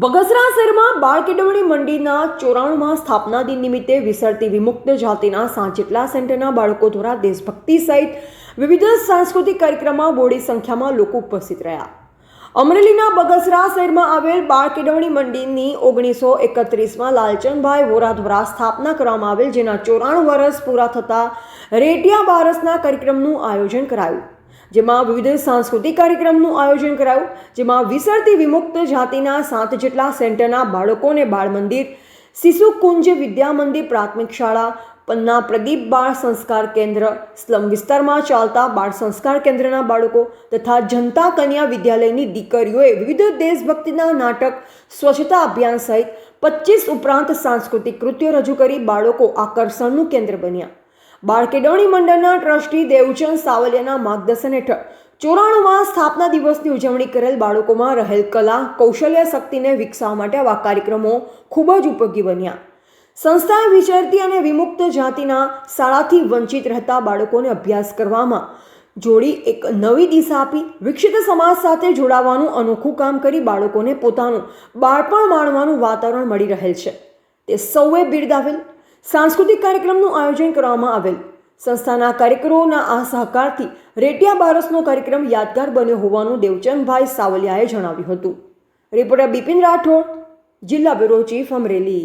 બગસરા શહેરમાં બાળ કેળવણી મંડીના ચોરાણુંમાં સ્થાપના દિન નિમિત્તે વિસરતી વિમુક્ત જાતિના સાંચેટલા સેન્ટરના બાળકો દ્વારા દેશભક્તિ સહિત વિવિધ સાંસ્કૃતિક કાર્યક્રમમાં બોડી સંખ્યામાં લોકો ઉપસ્થિત રહ્યા. અમરેલીના બગસરા શહેરમાં આવેલ બાળ કેળવણી મંડીની ઓગણીસો એકત્રીસમાં લાલચંદભાઈ વોરા દ્વારા સ્થાપના કરવામાં આવેલ, જેના ચોરાણું વર્ષ પૂરા થતાં રેટિયા બારસના કાર્યક્રમનું આયોજન કરાયું. જેમાં વિવિધ સાંસ્કૃતિક કાર્યક્રમનું આયોજન કરાયું, જેમાં વિસરતી વિમુક્ત જાતિના સાત જેટલા સેન્ટરના બાળકોને બાળ મંદિર, શિશુ કુંજ વિદ્યા મંદિર પ્રાથમિક શાળા, પન્ના પ્રદીપ બાળ સંસ્કાર કેન્દ્ર, સ્લમ વિસ્તારમાં ચાલતા બાળ સંસ્કાર કેન્દ્રના બાળકો તથા જનતા કન્યા વિદ્યાલયની દીકરીઓએ વિવિધ દેશભક્તિના નાટક, સ્વચ્છતા અભિયાન સહિત પચીસ ઉપરાંત સાંસ્કૃતિક કૃત્યો રજૂ કરી બાળકો આકર્ષણનું કેન્દ્ર બન્યા. બાળ મંડળના ટ્રસ્ટી દેવચંદ સાવલિયાના માર્ગદર્શન હેઠળ ચોરાણુંમાં સ્થાપના દિવસની ઉજવણી કરેલ બાળકોમાં રહેલ કલા, કૌશલ્ય, શક્તિને વિકસાવવા માટે આવા કાર્યક્રમો ખૂબ જ ઉપયોગી બન્યા. સંસ્થાએ વિચરતી અને વિમુક્ત જાતિના શાળાથી વંચિત રહેતા બાળકોને અભ્યાસ કરવામાં જોડી એક નવી દિશા આપી, વિકસિત સમાજ સાથે જોડાવાનું અનોખું કામ કરી બાળકોને પોતાનું બાળપણ માણવાનું વાતાવરણ મળી રહેલ છે. તે સૌએ બિરદાવેલ સાંસ્કૃતિક કાર્યક્રમનું આયોજન કરવામાં આવેલ. સંસ્થાના કાર્યકરોના આ સહકારથી રેટિયા બારસનો કાર્યક્રમ યાદગાર બન્યો હોવાનું દેવચંદભાઈ સાવલિયાએ જણાવ્યું હતું. રિપોર્ટર બિપિન રાઠોડ, જિલ્લા બ્યુરો ચીફ અમરેલી.